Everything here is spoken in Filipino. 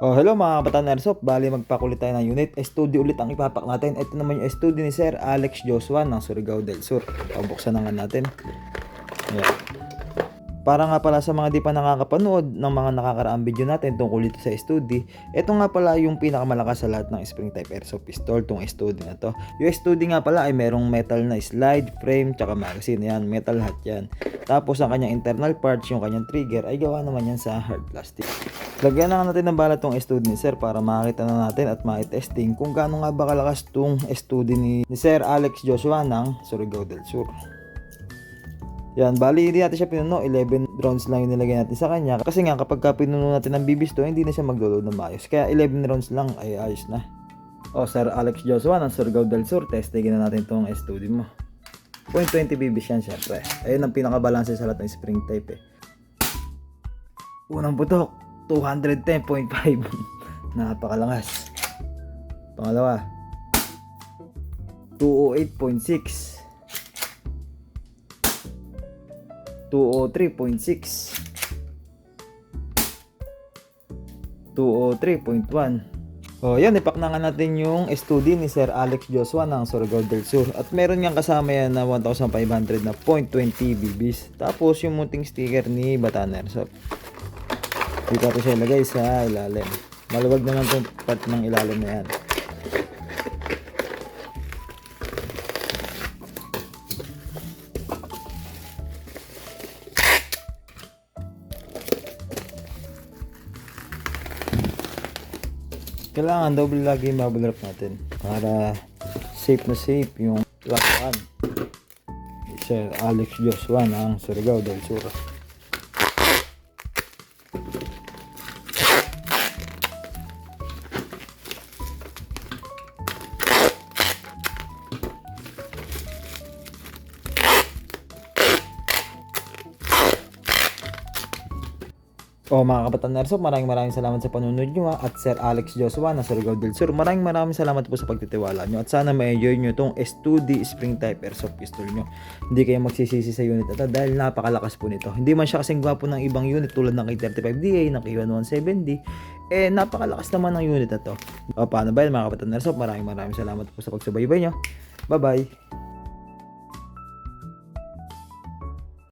Oh, hello mga kabataan Airsoft. Bali magpakulit tayo ng unit. STUD ulit ang ipapak natin. Ito naman yung STUD ni Sir Alex Joshua ng Surigao del Sur. Pabuksan na nga natin. Ayan. Para nga pala sa mga di pa nakakapanood ng mga nakakaraang video natin tungkol dito sa STUD, ito nga pala yung pinakamalakas sa lahat ng spring type airsoft pistol, tong STUD na to. Yung STUD nga pala ay merong metal na slide, frame, tsaka magazine. Yan, metal hat yan. Tapos ang kanyang internal parts, yung kanyang trigger, ay gawa naman yan sa hard plastic. Lagyan na natin ng bala tong S2 ni Sir para makita na natin at makitesting kung gaano nga ba kalakas tong S2 ni, ni Sir Alex Joshua ng Surigao del Sur. Yan, bali hindi natin siya pinuno, 11 rounds lang yung nilagay natin sa kanya. Kasi nga kapag ka pinuno natin ng bibis to, hindi na siya maglo-load ng maayos. Kaya 11 rounds lang ay ayos na. O Sir Alex Joshua ng Surigao del Sur, testigin na natin tong S2 mo. 0.20 bibis yan syempre. Ayun ang pinakabalanse sa lahat ng spring type eh. Unang putok, 210.5. Napakalangas. Pangalawa, 208.6. 203.6. 203.1. Oh, yan, ipak na nga natin yung S2D ni Sir Alex Joshua ng Surigao del Sur. At meron niyang kasama yan na 1,500 na .20 BBs. Tapos yung munting sticker ni Bataan Airsoft. Dito natin siya ilagay sa ilalim. Maluwag naman itong part ng ilalim na yan. Kailangan double lagi yung bubble wrap natin para safe na safe yung lakuan. Sir Alex Joshua ng Surigao del Sur. O mga kabataan na Airsoft, maraming maraming salamat sa panunod nyo. At Sir Alex Joshua na Surigao del Sur, maraming maraming salamat po sa pagtitiwala nyo. At sana ma-enjoy nyo itong S2D Spring Type Airsoft Pistol nyo. Hindi kayo magsisisi sa unit ito dahil napakalakas po nito. Hindi man siya kasing gwapo ng ibang unit tulad ng K35DA, ng K1170. Eh, napakalakas naman ng unit na to. O paano ba yun mga kabataan na Airsoft? Maraming maraming salamat po sa pagsubaybay nyo. Bye-bye!